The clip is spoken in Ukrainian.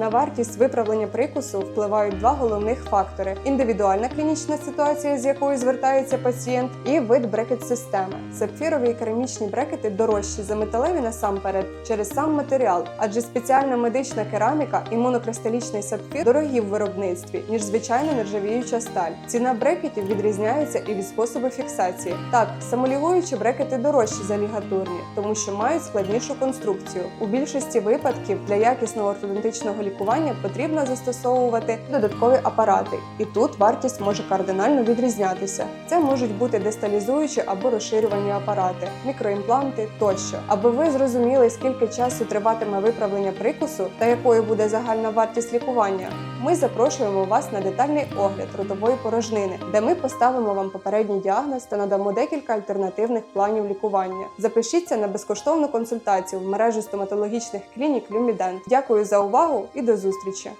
На вартість виправлення прикусу впливають два головних фактори: індивідуальна клінічна ситуація, з якою звертається пацієнт, і вид брекет-системи. Сапфірові і керамічні брекети дорожчі за металеві насамперед через сам матеріал, адже спеціальна медична кераміка і монокристалічний сапфір дорогі в виробництві, ніж звичайна нержавіюча сталь. Ціна брекетів відрізняється і від способу фіксації. Так, самолігуючі брекети дорожчі за лігатурні, тому що мають складнішу конструкцію. У більшості випадків для якісного ортодонтичного лікування потрібно застосовувати додаткові апарати, і тут вартість може кардинально відрізнятися. Це можуть бути десталізуючі або розширювані апарати, мікроімпланти тощо. Аби ви зрозуміли, скільки часу триватиме виправлення прикусу та якою буде загальна вартість лікування, ми запрошуємо вас на детальний огляд ротової порожнини, де ми поставимо вам попередній діагноз та надамо декілька альтернативних планів лікування. Запишіться на безкоштовну консультацію в мережу стоматологічних клінік Люмідент. Дякую за увагу і до зустрічі!